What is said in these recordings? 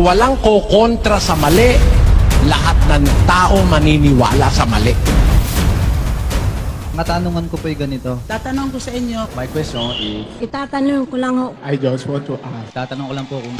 Walang kokontra sa mali, lahat ng tao maniniwala sa mali. Matanungan ko po yung ganito. Tatanong ko sa inyo, My question is, Itatanong ko lang ho, I just want to ask. tatanong ko lang po kung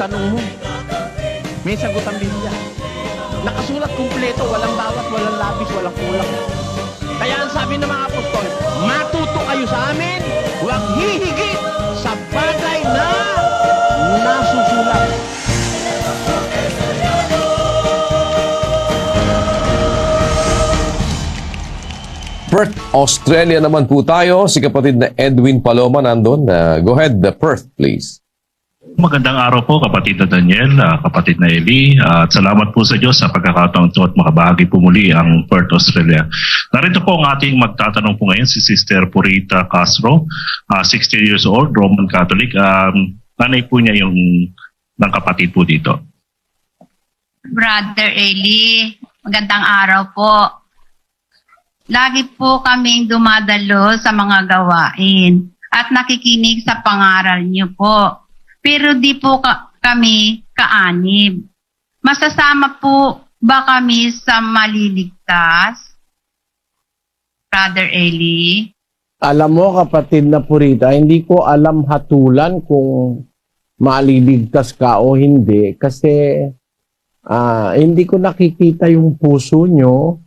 itanong mo. May sagot ang Biblia. Nakasulat kumpleto, walang bawat, walang labis, walang kulang. Kaya ang sabi ng mga apostol, matuto kayo sa amin, huwag hihigit sa bagay na nasusulat. Perth, Australia naman po tayo. Si kapatid na Edwin Paloma nandun. Uh, go ahead, Perth, please. Magandang araw po kapatid na Daniel, ah, kapatid na Eli. Ah, At salamat po sa Diyos sa pagkakataon ito at makabahagi po muli ang Perth, Australia. Narito po ang ating magtatanong po ngayon si Sister Purita Castro, ah, 60 years old, Roman Catholic. Um, nanay po niya yung ng kapatid po dito. Brother Eli, magandang araw po. Lagi po kaming dumadalo sa mga gawain at nakikinig sa pangaral niyo po. Pero di po ka- kami kaanib. Masasama po ba kami sa maliligtas? Brother Eli? Alam mo kapatid na Purita, hindi ko alam hatulan kung maliligtas ka o hindi kasi ah, hindi ko nakikita yung puso nyo.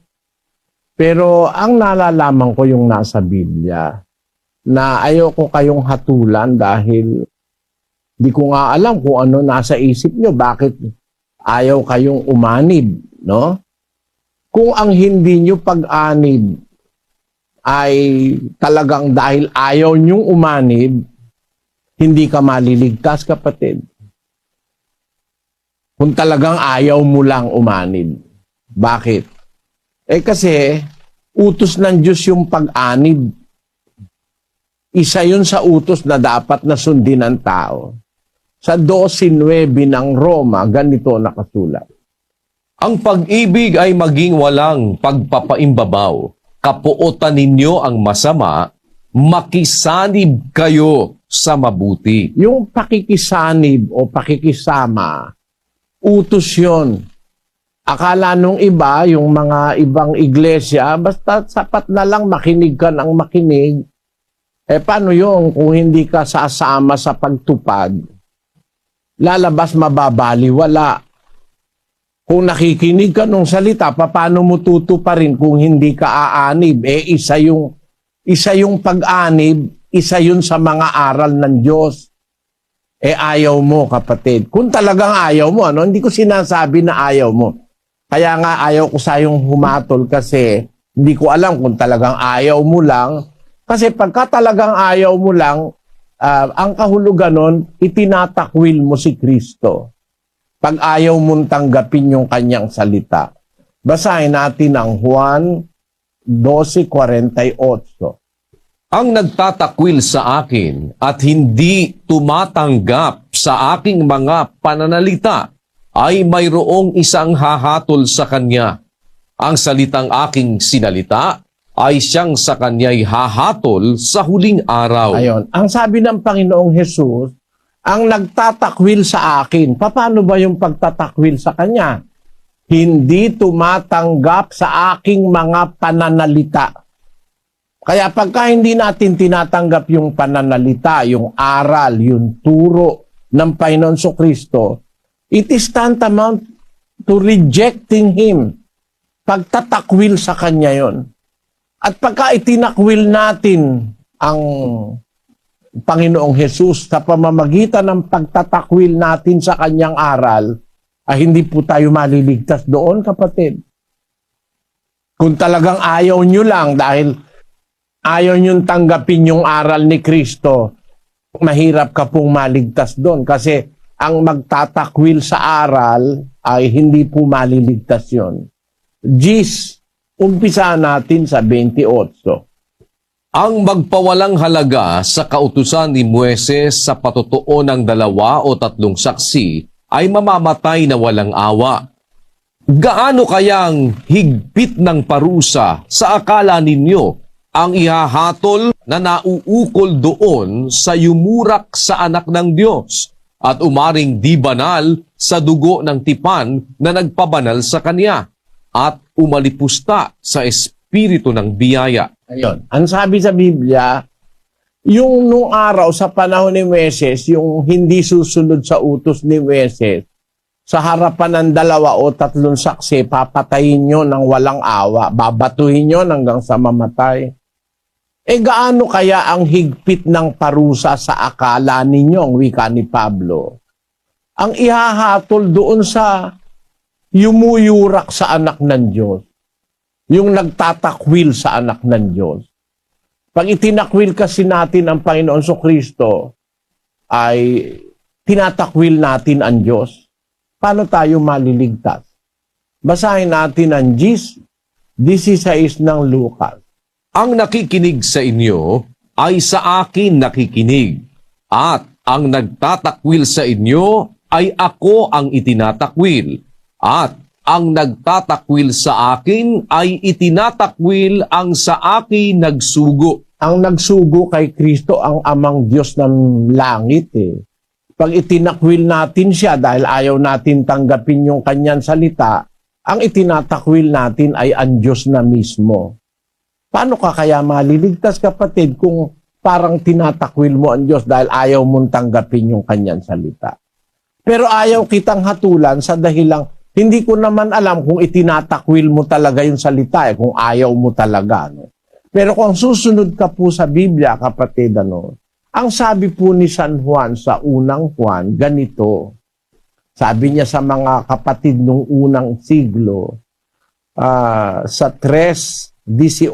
Pero ang nalalaman ko yung nasa Biblia na ayoko kayong hatulan dahil di ko nga alam kung ano nasa isip nyo, bakit ayaw kayong umanib, no? Kung ang hindi nyo pag-anib ay talagang dahil ayaw niyong umanib, hindi ka maliligtas, kapatid. Kung talagang ayaw mo lang umanib. Bakit? Eh kasi, utos ng Diyos yung pag-anib. Isa yun sa utos na dapat na sundin ng tao. Sa 12.9 ng Roma, ganito nakasulat. Ang pag-ibig ay maging walang pagpapaimbabaw. Kapuotan ninyo ang masama, makisanib kayo sa mabuti. Yung pakikisanib o pakikisama, utos yun. Akala nung iba, yung mga ibang iglesia, basta sapat na lang makinig ka ng makinig. Eh paano yung kung hindi ka sasama sa pagtupad? Lalabas mababali, wala. Kung nakikinig ka nung salita, paano mo tutuparin kung hindi ka aanib? Eh isa yung isa yung pag-anib, isa yun sa mga aral ng Diyos. Eh ayaw mo, kapatid. Kung talagang ayaw mo, ano, hindi ko sinasabi na ayaw mo. Kaya nga ayaw ko sa humatol kasi hindi ko alam kung talagang ayaw mo lang. Kasi pagka talagang ayaw mo lang, ah, ang kahulugan nun, itinatakwil mo si Kristo. Pag ayaw mong tanggapin yung kanyang salita. Basahin natin ang Juan 12.48. Ang nagtatakwil sa akin at hindi tumatanggap sa aking mga pananalita ay mayroong isang hahatol sa kanya. Ang salitang aking sinalita ay siyang sa kanya'y hahatol sa huling araw. Ayon. Ang sabi ng Panginoong Jesus, ang nagtatakwil sa akin. Paano ba yung pagtatakwil sa Kanya? Hindi tumatanggap sa aking mga pananalita. Kaya pagka hindi natin tinatanggap yung pananalita, yung aral, yung turo ng Panginoon so Kristo, it is tantamount to rejecting Him. Pagtatakwil sa Kanya yon. At pagka itinakwil natin ang Panginoong Jesus sa pamamagitan ng pagtatakwil natin sa kanyang aral, ay hindi po tayo maliligtas doon, kapatid. Kung talagang ayaw nyo lang dahil ayaw niyong tanggapin yung aral ni Kristo, mahirap ka pong maligtas doon. Kasi ang magtatakwil sa aral ay hindi po maliligtas yon. Gis, umpisa natin sa 28. Ang magpawalang halaga sa kautusan ni Mueses sa patotoo ng dalawa o tatlong saksi ay mamamatay na walang awa. Gaano kayang higpit ng parusa sa akala ninyo ang ihahatol na nauukol doon sa yumurak sa anak ng Diyos at umaring di banal sa dugo ng tipan na nagpabanal sa kanya at umalipusta sa espiritu ng biyaya. Ayun. Ang sabi sa Biblia, yung nung araw sa panahon ni Moises, yung hindi susunod sa utos ni Moises, sa harapan ng dalawa o tatlong saksi, papatayin nyo ng walang awa, babatuhin nyo hanggang sa mamatay. E gaano kaya ang higpit ng parusa sa akala ninyo, ang wika ni Pablo? Ang ihahatol doon sa yumuyurak sa anak ng Diyos yung nagtatakwil sa anak ng Diyos. Pag itinakwil kasi natin ang Panginoon so Kristo, ay tinatakwil natin ang Diyos. Paano tayo maliligtas? Basahin natin ang Gis 16 ng Lucas. Ang nakikinig sa inyo ay sa akin nakikinig, at ang nagtatakwil sa inyo ay ako ang itinatakwil, at ang nagtatakwil sa akin ay itinatakwil ang sa akin nagsugo. Ang nagsugo kay Kristo ang amang Diyos ng langit eh. Pag itinakwil natin siya dahil ayaw natin tanggapin yung kanyang salita, ang itinatakwil natin ay ang Diyos na mismo. Paano ka kaya maliligtas kapatid kung parang tinatakwil mo ang Diyos dahil ayaw mong tanggapin yung kanyang salita? Pero ayaw kitang hatulan sa dahilang hindi ko naman alam kung itinatakwil mo talaga yung salita eh, kung ayaw mo talaga. No? Pero kung susunod ka po sa Biblia, kapatid, ano, ang sabi po ni San Juan sa unang Juan, ganito. Sabi niya sa mga kapatid nung unang siglo, ah, sa 3.18,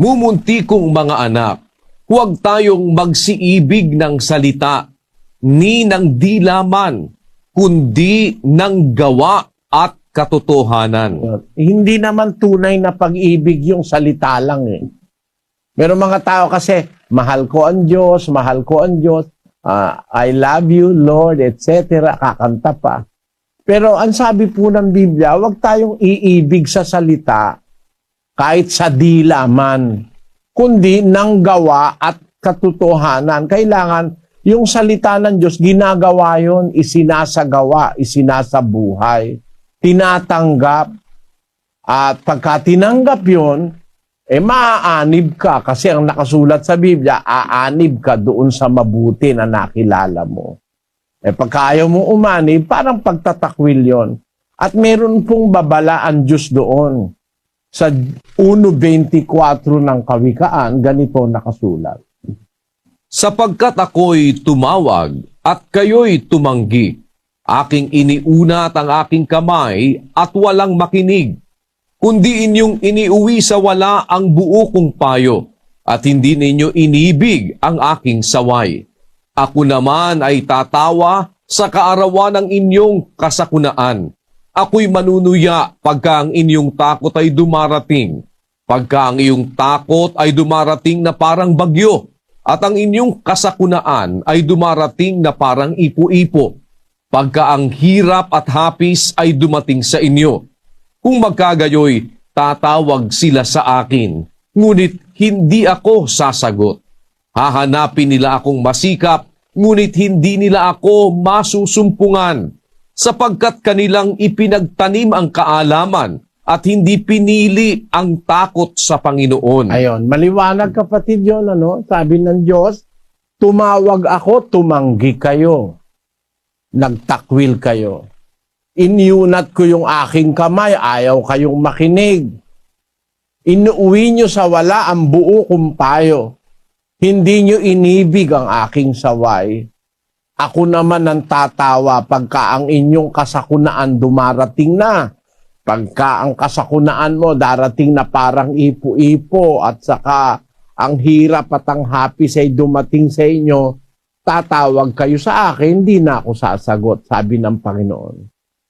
Mumunti kong mga anak, huwag tayong magsiibig ng salita, ni ng dilaman, kundi ng gawa at katotohanan. Hindi naman tunay na pag-ibig yung salita lang eh. Meron mga tao kasi, mahal ko ang Diyos, mahal ko ang Diyos, ah, I love you, Lord, etc. Kakanta pa. Pero ang sabi po ng Biblia, huwag tayong iibig sa salita kahit sa dila man, kundi ng gawa at katotohanan. Kailangan yung salita ng Diyos, ginagawa yon, isinasagawa, isinasabuhay, tinatanggap. At pagka tinanggap yon, eh maaanib ka kasi ang nakasulat sa Biblia, aanib ka doon sa mabuti na nakilala mo. Eh pagka ayaw mo umanib, parang pagtatakwil yon. At meron pong babala ang Diyos doon. Sa 1.24 ng Kawikaan, ganito nakasulat. Sapagkat ako'y tumawag at kayo'y tumanggi, aking iniunat ang aking kamay at walang makinig, kundi inyong iniuwi sa wala ang buo kong payo, at hindi ninyo inibig ang aking saway. Ako naman ay tatawa sa kaarawan ng inyong kasakunaan. Ako'y manunuya pagka ang inyong takot ay dumarating. Pagka ang iyong takot ay dumarating na parang bagyo, at ang inyong kasakunaan ay dumarating na parang ipo-ipo. Pagka ang hirap at hapis ay dumating sa inyo. Kung magkagayoy, tatawag sila sa akin, ngunit hindi ako sasagot. Hahanapin nila akong masikap, ngunit hindi nila ako masusumpungan, sapagkat kanilang ipinagtanim ang kaalaman at hindi pinili ang takot sa Panginoon. Ayon, maliwanag kapatid yon ano? Sabi ng Diyos, tumawag ako, tumanggi kayo. Nagtakwil kayo. Inyunat ko yung aking kamay, ayaw kayong makinig. Inuwi nyo sa wala ang buo kong payo. Hindi nyo inibig ang aking saway. Ako naman ang tatawa pagka ang inyong kasakunaan dumarating na. Pagka ang kasakunaan mo darating na parang ipo-ipo at saka ang hirap at ang happy say dumating sa inyo, tatawag kayo sa akin, hindi na ako sasagot, sabi ng Panginoon.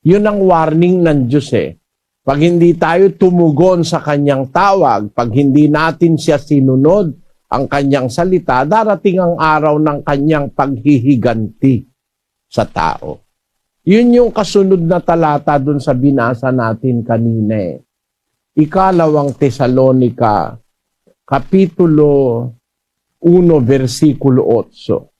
Yun ang warning ng Diyos eh. Pag hindi tayo tumugon sa kanyang tawag, pag hindi natin siya sinunod ang kanyang salita, darating ang araw ng kanyang paghihiganti sa tao. Yun yung kasunod na talata dun sa binasa natin kanina eh. Ikalawang Tesalonika, Kapitulo 1, versikulo 8.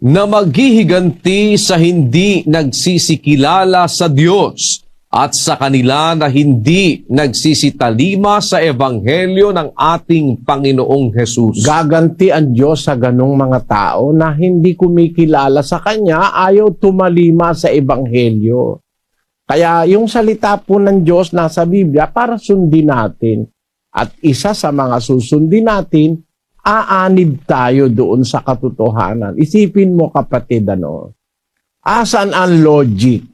na maghihiganti sa hindi nagsisikilala sa Diyos at sa kanila na hindi nagsisitalima sa ebanghelyo ng ating Panginoong Hesus. Gaganti ang Diyos sa ganong mga tao na hindi kumikilala sa Kanya, ayaw tumalima sa Ebanghelyo. Kaya yung salita po ng Diyos nasa Biblia para sundin natin. At isa sa mga susundin natin, aanib tayo doon sa katotohanan. Isipin mo kapatid ano, asan ang logic?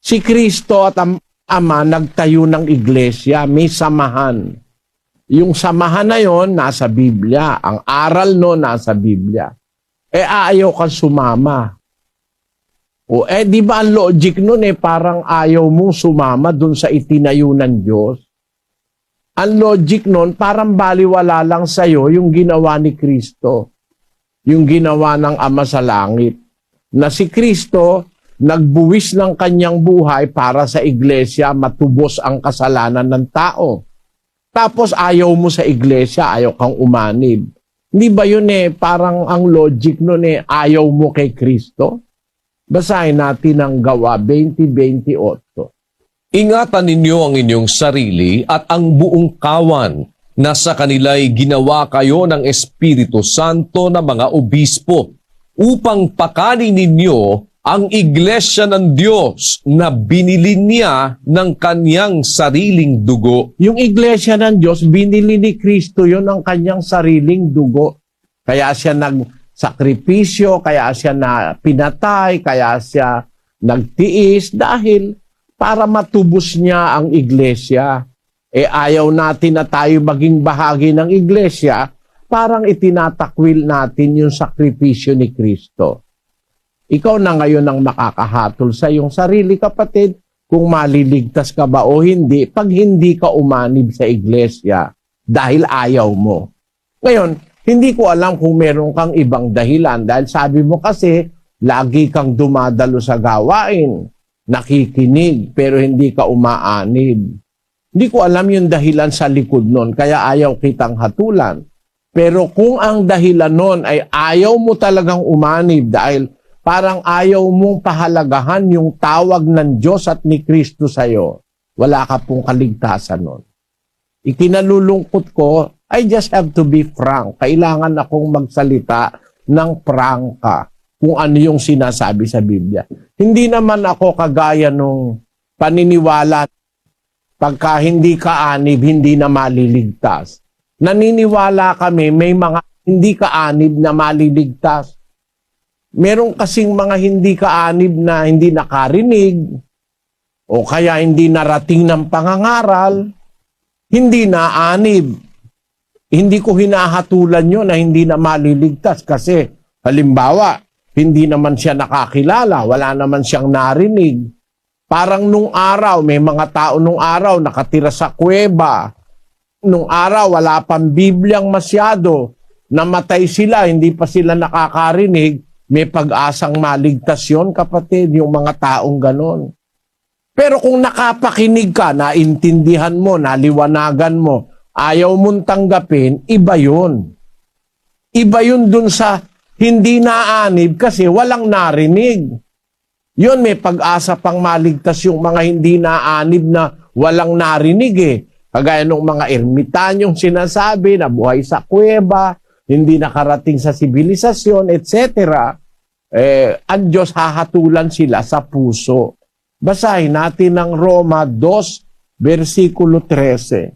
Si Kristo at ang Ama nagtayo ng iglesia, may samahan. Yung samahan na yon nasa Biblia. Ang aral no nasa Biblia. Eh ayaw kang sumama. O eh di ba ang logic nun eh parang ayaw mong sumama dun sa itinayo ng Diyos? Ang logic nun parang baliwala lang sa'yo yung ginawa ni Kristo. Yung ginawa ng Ama sa Langit. Na si Kristo nagbuwis ng kanyang buhay para sa iglesia matubos ang kasalanan ng tao. Tapos ayaw mo sa iglesia, ayaw kang umanib. Hindi ba yun eh, parang ang logic nun eh, ayaw mo kay Kristo? Basahin natin ang gawa 20-28. Ingatan ninyo ang inyong sarili at ang buong kawan na sa kanila'y ginawa kayo ng Espiritu Santo na mga obispo upang pakanin ninyo ang iglesia ng Diyos na binili niya ng kanyang sariling dugo. Yung iglesia ng Diyos, binili ni Kristo yon ng kanyang sariling dugo. Kaya siya nagsakripisyo, kaya siya na pinatay, kaya siya nagtiis dahil para matubos niya ang iglesia. Eh ayaw natin na tayo maging bahagi ng iglesia, parang itinatakwil natin yung sakripisyo ni Kristo. Ikaw na ngayon ang makakahatol sa iyong sarili kapatid kung maliligtas ka ba o hindi pag hindi ka umanib sa iglesia dahil ayaw mo. Ngayon, hindi ko alam kung meron kang ibang dahilan dahil sabi mo kasi lagi kang dumadalo sa gawain, nakikinig pero hindi ka umaanib. Hindi ko alam yung dahilan sa likod nun kaya ayaw kitang hatulan. Pero kung ang dahilan nun ay ayaw mo talagang umanib dahil parang ayaw mong pahalagahan yung tawag ng Diyos at ni Kristo sa'yo, wala ka pong kaligtasan nun. Ikinalulungkot ko, I just have to be frank. Kailangan akong magsalita ng prangka kung ano yung sinasabi sa Biblia. Hindi naman ako kagaya nung paniniwala pagka hindi ka anib, hindi na maliligtas. Naniniwala kami may mga hindi ka anib na maliligtas. Meron kasing mga hindi kaanib na hindi nakarinig o kaya hindi narating ng pangangaral, hindi na anib. Hindi ko hinahatulan nyo na hindi na maliligtas kasi halimbawa, hindi naman siya nakakilala, wala naman siyang narinig. Parang nung araw, may mga tao nung araw nakatira sa kuweba. Nung araw, wala pang Bibliang masyado. Namatay sila, hindi pa sila nakakarinig may pag-asang maligtas yun, kapatid, yung mga taong ganon. Pero kung nakapakinig ka, naintindihan mo, naliwanagan mo, ayaw mong tanggapin, iba yun. Iba yun dun sa hindi naanib kasi walang narinig. Yun, may pag-asa pang maligtas yung mga hindi naanib na walang narinig eh. Kagaya ng mga ermitanyong sinasabi na buhay sa kuweba, hindi nakarating sa sibilisasyon, etc. Eh, ang Diyos hahatulan sila sa puso. Basahin natin ang Roma 2, versikulo 13.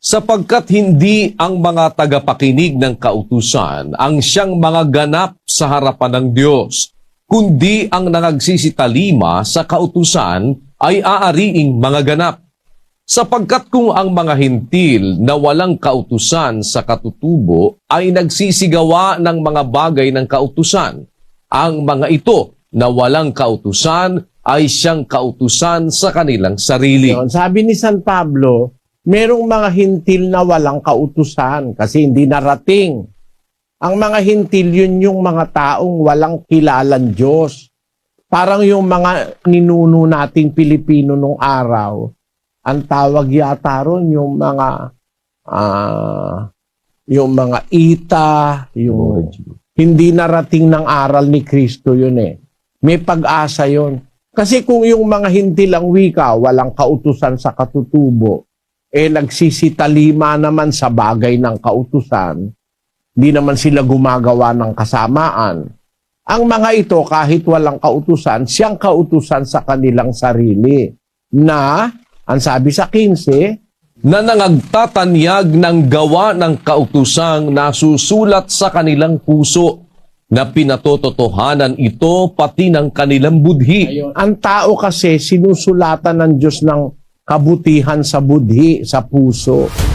sapagkat hindi ang mga tagapakinig ng kautusan ang siyang mga ganap sa harapan ng Diyos, kundi ang nangagsisitalima sa kautusan ay aariing mga ganap. Sapagkat kung ang mga hintil na walang kautusan sa katutubo ay nagsisigawa ng mga bagay ng kautusan, ang mga ito na walang kautusan ay siyang kautusan sa kanilang sarili. Sabi ni San Pablo, merong mga hintil na walang kautusan kasi hindi narating. Ang mga hintil, yun yung mga taong walang kilalan Diyos. Parang yung mga ninuno nating Pilipino nung araw, ang tawag yata ron yung mga ah, yung mga ita, yung hindi narating ng aral ni Kristo yun eh. May pag-asa yun. Kasi kung yung mga hintil ang wika, walang kautusan sa katutubo, eh nagsisitalima naman sa bagay ng kautusan, di naman sila gumagawa ng kasamaan. Ang mga ito, kahit walang kautusan, siyang kautusan sa kanilang sarili. Na, ang sabi sa 15, na nangagtatanyag ng gawa ng kautusang nasusulat sa kanilang puso na pinatototohanan ito pati ng kanilang budhi. Ang tao kasi sinusulatan ng Diyos ng kabutihan sa budhi, sa puso.